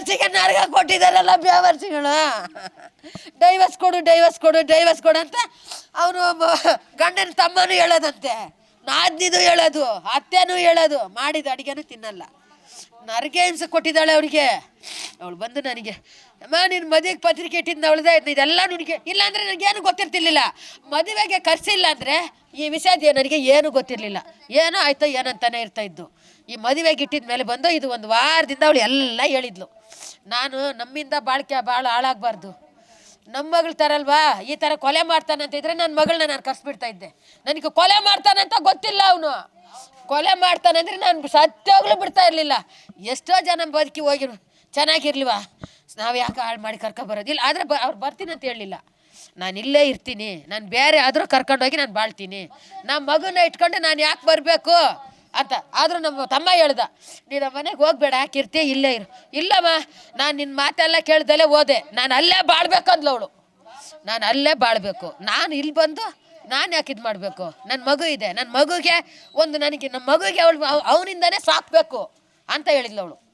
ಬೇವರ್ಸಿಗೆ ನರಗ ಕೊಟ್ಟಿದ್ದಾರಲ್ಲ ಬೇವರ್ಸಿಗಳು ಡೈವರ್ಸ್ ಕೊಡು ಡೈವರ್ಸ್ ಕೊಡು ಡೈವರ್ಸ್ ಕೊಡು ಅಂತ ಅವನು ಗಂಡನ ತಮ್ಮನೂ ಹೇಳೋದಂತೆ. ನಾದ್ನಿದು ಹೇಳೋದು, ಅತ್ತೆನೂ ಹೇಳೋದು. ಮಾಡಿದ ಅಡಿಗೆನೂ ತಿನ್ನಲ್ಲ. ನರಗೆ ಹಿಂಸೆ ಕೊಟ್ಟಿದ್ದಾಳೆ ಅವಳಿಗೆ ಅವಳು ಬಂದು ನನಗೆ, ಅಮ್ಮ, ನೀನು ಮದುವೆಗೆ ಪತ್ರಿಕೆ ಇಟ್ಟಿದ್ದ ಅವಳದೇ ಇದೆಲ್ಲ ನನಗೆ, ಇಲ್ಲಾಂದ್ರೆ ನನಗೇನು ಗೊತ್ತಿರ್ತಿರ್ಲಿಲ್ಲ. ಮದುವೆಗೆ ಖರ್ಚಿಲ್ಲ ಅಂದರೆ ಈ ವಿಷಯದ ನನಗೆ ಏನು ಗೊತ್ತಿರಲಿಲ್ಲ. ಏನೋ ಆಯ್ತೋ ಏನಂತಾನೆ ಇರ್ತಾ ಇದ್ದು. ಈ ಮದುವೆಗೆ ಇಟ್ಟಿದ ಮೇಲೆ ಬಂದು ಇದು ಒಂದು ವಾರದಿಂದ ಅವಳು ಎಲ್ಲ ಹೇಳಿದ್ಲು. ನಾನು ನಮ್ಮಿಂದ ಬಾಳ್ಕೆ ಭಾಳ ಹಾಳಾಗಬಾರ್ದು. ನಮ್ಮ ಮಗಳು ತರಲ್ವಾ? ಈ ಥರ ಕೊಲೆ ಮಾಡ್ತಾನಂತ ಇದ್ರೆ ನನ್ನ ಮಗಳನ್ನ ನಾನು ಕರ್ಸ್ಬಿಡ್ತಾ ಇದ್ದೆ. ನನಗೆ ಕೊಲೆ ಮಾಡ್ತಾನಂತ ಗೊತ್ತಿಲ್ಲ ಅವನು. ಕೊಲೆ ಮಾಡ್ತಾನಂದ್ರೆ ನಾನು ಸತ್ಯೋಗ್ಲೂ ಬಿಡ್ತಾ ಇರಲಿಲ್ಲ. ಎಷ್ಟೋ ಜನ ಬದುಕಿ ಹೋಗಿರು. ಚೆನ್ನಾಗಿರ್ಲಿವಾ? ನಾವು ಯಾಕೆ ಹಾಳು ಮಾಡಿ ಕರ್ಕೊ ಬರೋದಿಲ್ಲ. ಆದರೆ ಬ ಅವ್ರು ಬರ್ತೀನಿ ಅಂತ ಹೇಳಲಿಲ್ಲ. ನಾನು ಇಲ್ಲೇ ಇರ್ತೀನಿ. ನಾನು ಬೇರೆ ಆದರೂ ಕರ್ಕೊಂಡೋಗಿ ನಾನು ಬಾಳ್ತೀನಿ. ನಮ್ಮ ಮಗುನ ಇಟ್ಕೊಂಡು ನಾನು ಯಾಕೆ ಬರಬೇಕು? ಅಂತ. ಆದರೂ ನಮ್ಮ ತಮ್ಮ ಹೇಳ್ದ, ನೀನು ಮನೆಗೆ ಹೋಗ್ಬೇಡ, ಕಿರ್ತಿ ಇಲ್ಲೇ ಇರು. ಇಲ್ಲಮ್ಮ, ನಾನು ನಿನ್ನ ಮಾತೆಲ್ಲ ಕೇಳ್ದಲೇ ಹೋದೆ. ನಾನು ಅಲ್ಲೇ ಬಾಳ್ಬೇಕು ಅಂದ್ಲು ಅವಳು. ನಾನು ಅಲ್ಲೇ ಬಾಳ್ಬೇಕು. ನಾನು ಇಲ್ಲಿ ಬಂದು ನಾನು ಯಾಕೆ ಇದು ಮಾಡಬೇಕು? ನನ್ನ ಮಗು ಇದೆ. ನನ್ನ ಮಗುಗೆ ಒಂದು ನನಗೆ ನಮ್ಮ ಮಗುಗೆ ಅವಳು ಅವನಿಂದನೇ ಸಾಕಬೇಕು. ಅಂತ ಹೇಳಿದ್ಲು ಅವಳು.